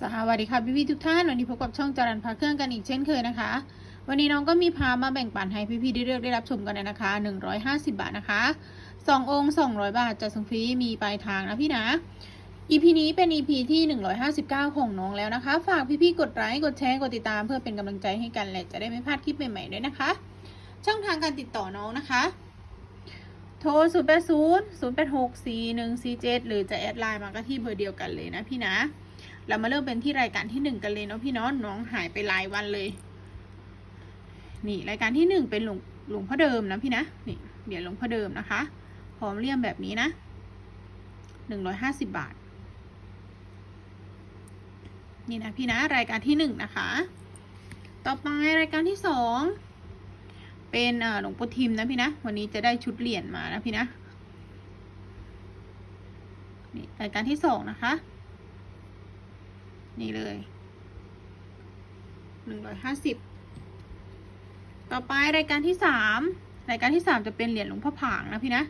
สวัสดีค่ะพี่พี่ทุกท่านวันนี้พบกับช่องจรันพาเครื่องกันอีกเช่นเคยนะคะ วันนี้น้องก็มีพามาแบ่งปันให้พี่พี่ได้เลือกได้รับชมกันนะคะ 150 บาทนะคะสององค์200 บาทจะส่งฟรีมีปลายทางนะพี่นะ EP นี้เป็น EP ที่ 159 ของน้องแล้วนะคะ ฝากพี่พี่กดไลค์กดแชร์กดติดตามเพื่อเป็นกำลังใจให้กันและจะได้ไม่พลาดคลิปใหม่ๆด้วยนะคะ ช่องทางการติดต่อน้องนะคะโทร 0 8 0 0 8 6 4 1 4 7 หรือจะแอดไลน์มาก็ที่เบอร์เดียวกันเลยนะพี่นะ เรามาเริ่มเป็นที่รายการที่หนึ่งกันเลยเนาะพี่เนาะน้องหายไปหลายวันเลย นี่รายการที่หนึ่งเป็นหลวงหลวงพ่อเดิมนะพี่นะนี่เหรียญหลวงพ่อเดิมนะคะพร้อมเลี่ยมแบบนี้นะหนึ่งร้อยห้าสิบบาท นี่นะพี่นะรายการที่หนึ่งนะคะ ต่อไปรายการที่สองเป็นหลวงปู่ทิมนะพี่นะวันนี้จะได้ชุดเหรียญมานะพี่นะนี่รายการที่สองนะคะ นี่เลยหนึ่งร้อยห้าสิบต่อไปรายการที่สามรายการที่สามจะเป็นเหรียญหลวงพ่อผางนะพี่นะ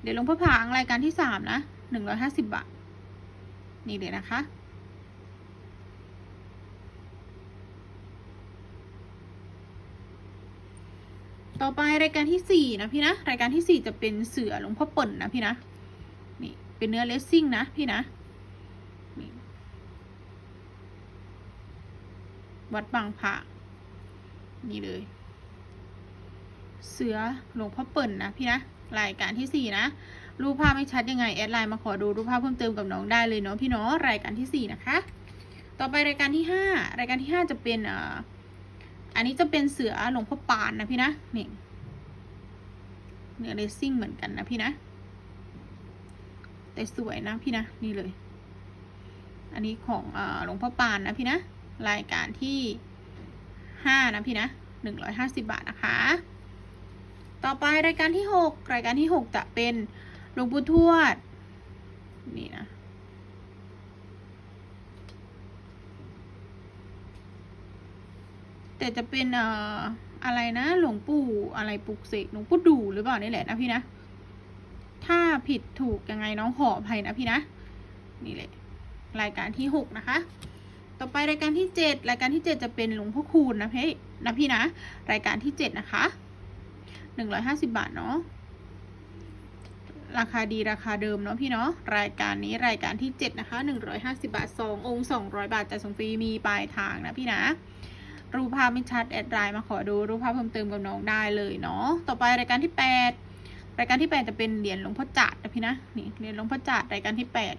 เหรียญหลวงพ่อผางรายการที่สามนะหนึ่งร้อยห้าสิบบาท นี่เลยนะคะต่อไปรายการที่สี่นะพี่นะรายการที่สี่จะเป็นเสือหลวงพ่อเปิ่นนะพี่นะนี่เป็นเนื้อเลสซิ่งนะพี่นะ นี่ วัดบางพระนี่เลย เสือหลวงพ่อเปิ่นนะพี่นะรายการที่สี่นะรูปภาพไม่ชัดยังไงแอดไลน์มาขอดูรูปภาพเพิ่มเติมกับน้องได้เลยเนาะพี่เนาะรายการที่สี่นะคะ ต่อไปรายการที่ห้ารายการที่ห้าจะเป็นอ่าอันนี้จะเป็นเสือหลวงพ่อปานนะพี่นะนี่เนื้อเลซิ่งเหมือนกันนะพี่นะ แต่สวยนะพี่นะนี่เลย อันนี้ของเออหลวงพ่อปานนะพี่นะ รายการที่ห้านะพี่นะหนึ่งร้อยห้าสิบาทนะคะ ต่อไปรายการที่หกรายการที่หกจะเป็นหลวงปู่ทวด นี่นะแต่จะเป็นเอ่ออะไรนะหลวงปู่อะไรปลุกเสกหลวงปู่ดูหรือเปล่านี่แหละนะพี่นะ ถ้าผิดถูกยังไงน้องขออภัยนะพี่นะ นี่แหละ รายการที่หกนะคะ ต่อไปรายการที่เจ็ดรายการที่เจ็ดจะเป็นหลวงพ่อคูณนะพี่นะพี่นะ รายการที่เจ็ดนะคะหนึ่งร้อยห้าสิบาทเนาะราคาดีราคาเดิมเนาะพี่เนาะรายการนี้รายการที่เจ็ดนะคะหนึ่งร้อยห้าสิบาทสององค์สองร้อยบาทจะส่งฟรีมีปลายทางนะพี่นะรูปภาพไม่ชัดแอดไลน์มาขอดูรูปภาพเพิ่มเติมกับน้องได้เลยเนาะต่อไปรายการที่แปดรายการที่แปดจะเป็นเหรียญหลวงพ่อจาดนะพี่นะนี่เหรียญหลวงพ่อจาดรายการที่แปด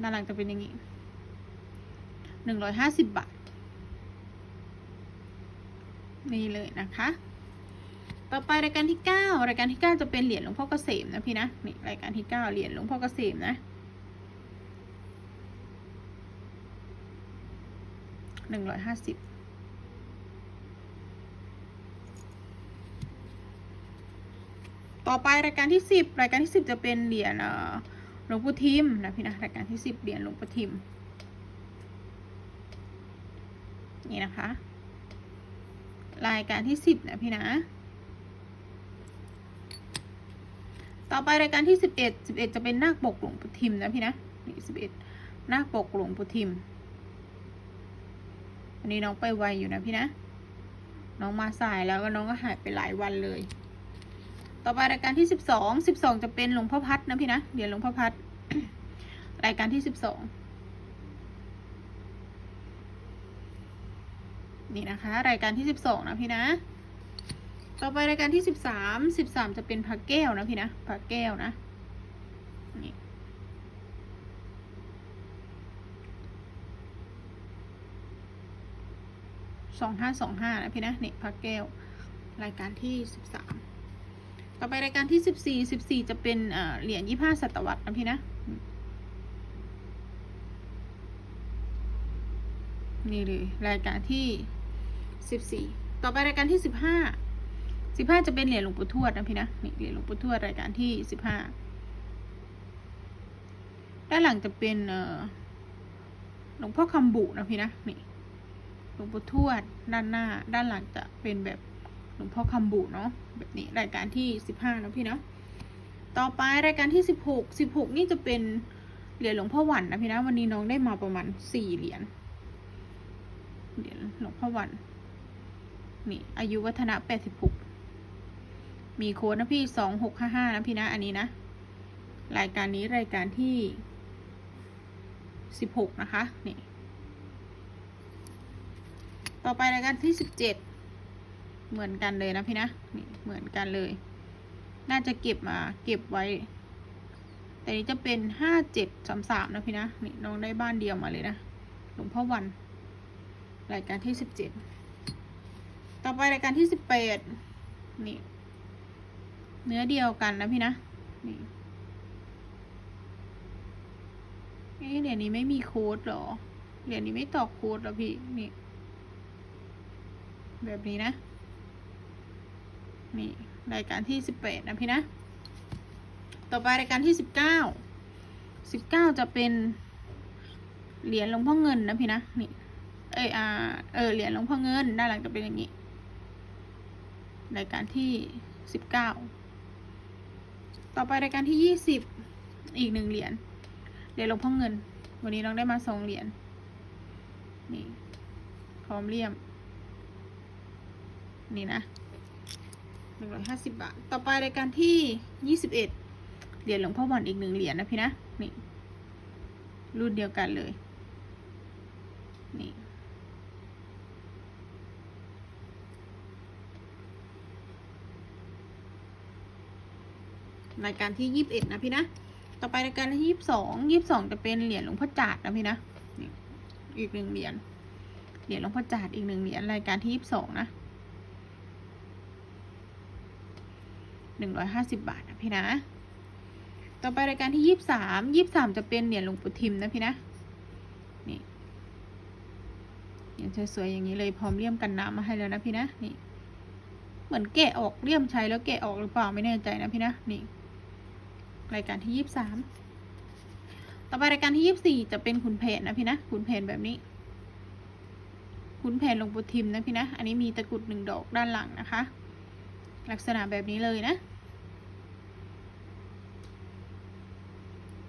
ด้านหลังจะเป็นอย่างนี้ หนึ่งร้อยห้าสิบบาท นี่เลยนะคะ ต่อไปรายการที่เก้ารายการที่เก้าจะเป็นเหรียญหลวงพ่อเกษมนะพี่นะนี่รายการที่เก้าเหรียญหลวงพ่อเกษมนะหนึ่งร้อยห้าสิบต่อไปรายการที่สิบรายการที่สิบจะเป็นเหรียญหลวงปู่ทิมนะพี่นะรายการที่สิบเหรียญหลวงปู่ทิม นี่นะคะ รายการที่สิบนะพี่นะ ต่อไปรายการที่สิบเอ็ดสิบเอ็ดจะเป็นนาคปกหลวงปู่ทิมนะพี่นะนี่สิบเอ็ดนาคปกหลวงปู่ทิมอันนี้น้องไปไวอยู่นะพี่นะ น้องมาสายแล้วก็น้องก็หายไปหลายวันเลย ต่อไปรายการที่สิบสองสิบสองจะเป็นหลวงพ่อพัดนะพี่นะเหรียญหลวงพ่อพัดรายการที่สิบสอง นี่นะคะ รายการที่สิบสองนะพี่นะ ต่อไปรายการที่สิบสามสิบสามจะเป็นพระแก้วนะพี่นะพระแก้วนะนี่สองห้าสองห้านะพี่นะนี่พระแก้ว รายการที่สิบสามต่อไปรายการที่สิบสี่สิบสี่จะเป็นเอ่อเหรียญยี่ห้าศตวรรษนะพี่นะนี่เลยรายการที่ สิบสี่ต่อไปรายการที่สิบห้าสิบห้าจะเป็นเหรียญหลวงปู่ทวดนะพี่นะนี่เหรียญหลวงปู่ทวดรายการที่สิบห้าด้านหลังจะเป็นเอ่อหลวงพ่อคำบุนะพี่นะนี่หลวงปู่ทวดด้านหน้า ด้านหลังจะเป็นแบบหลวงพ่อคำบุเนาะแบบนี้รายการที่สิบห้านะพี่เนาะต่อไปรายการที่สิบหกสิบหกนี่จะเป็นเหรียญหลวงพ่อหวันนะพี่นะวันนี้น้องได้มาประมาณสี่เหรียญเหรียญหลวงพ่อหวัน นี่อายุวัฒนะแปดสิบหกมีโค้ดนะพี่สองหกห้าห้านะพี่นะ อันนี้นะ รายการนี้รายการที่สิบหกนะคะ นี่ ต่อไปรายการที่สิบเจ็ดเหมือนกันเลยนะพี่นะ นี่เหมือนกันเลย น่าจะเก็บมาเก็บไว้ แต่นี้จะเป็นห้าเจ็ดสามสามนะพี่นะ นี่น้องได้บ้านเดียวมาเลยนะ หลวงพ่อวัน รายการที่สิบเจ็ด ต่อไปรายการที่สิบแปดนี่ เนื้อเดียวกันนะพี่นะ นี่เอ๊ะเหรียญนี้ไม่มีโค้ดเหรอ เหรียญนี้ไม่ตอกโค้ดหรอพี่ นี่ แบบนี้นะ นี่รายการที่สิบแปดนะพี่นะ ต่อไปรายการที่สิบเก้า สิบเก้าจะเป็นเหรียญหลวงพ่อเงินนะพี่นะ นี่ เอยอ่า เออ เหรียญหลวงพ่อเงิน ด้านหลังจะเป็นอย่างนี้ รายการที่สิบเก้าต่อไปรายการที่ยี่สิบอีกหนึ่งเหรียญเหรียญหลวงพ่อเงิน วันนี้น้องได้มาสองเหรียญนี่พร้อมเลี่ยม นี่นะหนึ่งร้อยห้าสิบบาท ต่อไปรายการที่ยี่สิบเอ็ดเหรียญหลวงพ่อหวันอีกหนึ่งเหรียญนะพี่นะ นี่ รุ่นเดียวกันเลย นี่ รายการที่ยี่สิบเอ็ดนะพี่นะ ต่อไปรายการที่ยี่สิบสองยี่สิบสองจะเป็นเหรียญหลวงพ่อจาดนะพี่นะอีกหนึ่งเหรียญ เหรียญหลวงพ่อจาดอีกหนึ่งเหรียญรายการที่ยี่สิบสองนะหนึ่งร้อยห้าสิบบาทนะพี่นะ ต่อไปรายการที่ยี่สิบสามยี่สิบสามจะเป็นเหรียญหลวงปู่ทิมนะพี่นะ นี่เหรียญสวยๆอย่างนี้เลยพร้อมเลี่ยมกันน้ำมาให้แล้วนะพี่นะ นี่เหมือนแกะออกเลี่ยมใช้แล้วแกะออกหรือเปล่าไม่แน่ใจนะพี่นะ นี่ รายการที่ยี่สิบสามต่อไปรายการที่ยี่สิบสี่จะเป็นขุนแผนนะพี่นะขุนแผนแบบนี้ ขุนแผนลงปู่ทิมนะพี่นะ อันนี้มีตะกุดหนึ่งดอกด้านหลังนะคะ ลักษณะแบบนี้เลยนะ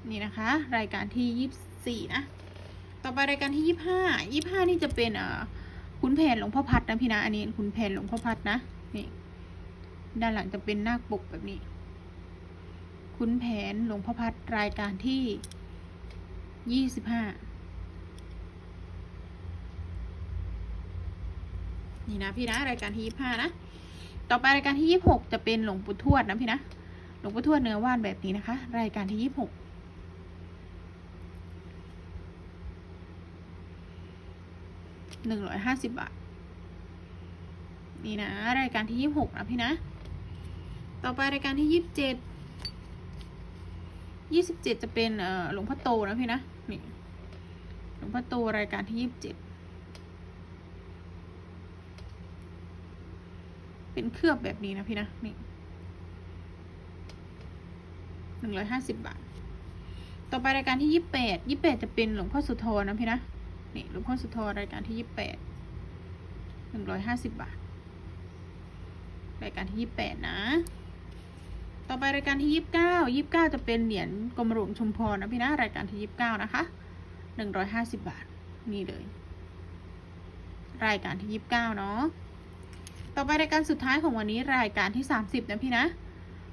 นี่นะคะ รายการที่ยี่สี่นะ ต่อไปรายการที่ยี่ห้ายี่ห้านี่จะเป็นเอ่อขุนแผนหลวงพ่อพัดนะพี่นะ อันนี้ขุนแผนหลวงพ่อพัดนะ นี่ ด้านหลังจะเป็นนาคปกแบบนี้ ขุนแผนหลวงพ่อพัดรายการที่ยี่สิบห้านี่นะพี่นะรายการที่ยี่ห้านะ ต่อไปรายการที่ยี่หกจะเป็นหลวงปู่ทวดนะพี่นะ หลวงปู่ทวดเนื้อว่านแบบนี้นะคะ รายการที่ยี่หกหนึ่งร้อยห้าสิบบาท นี่นะ รายการที่ยี่หกนะพี่นะ ต่อไปรายการที่ยี่สิบเจ็ด ยี่สิบเจ็ดจะเป็นเอ่อหลวงพ่อโตนะพี่นะนี่หลวงพ่อโตรายการที่ยี่สิบเจ็ดเป็นเคลือบแบบนี้นะพี่นะนี่หนึ่งร้อยห้าสิบบาท ต่อไปรายการที่ยี่สิบแปดยี่สิบแปดจะเป็นหลวงพ่อสุโธนะพี่นะนี่หลวงพ่อสุโธรายการที่ยี่สิบแปดหนึ่งร้อยห้าสิบบาท รายการที่ยี่สิบแปดนะ ต่อไปรายการที่ยี่สิบเก้ายี่สิบเก้าจะเป็นเหรียญกรมหลวงชุมพรนะพี่นะรายการที่ยี่สิบเก้านะคะหนึ่งร้อยห้าสิบบาทนี่เลย รายการที่ยี่สิบเก้าเนาะต่อไปรายการสุดท้ายของวันนี้รายการที่สามสิบนะพี่นะ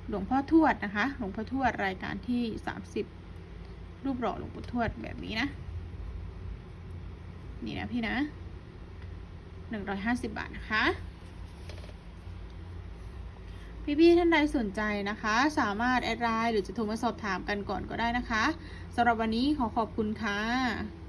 หลวงพ่อทวดนะคะ หลวงพ่อทวดรายการที่สามสิบรูปหล่อหลวงปู่ทวดแบบนี้นะนี่นะพี่นะหนึ่งร้อยห้าสิบบาทนะคะ พี่ๆท่านใดสนใจนะคะ สามารถแอดไลน์หรือจะโทรมาสอบถามกันก่อนก็ได้นะคะสำหรับวันนี้ขอขอบคุณค่ะ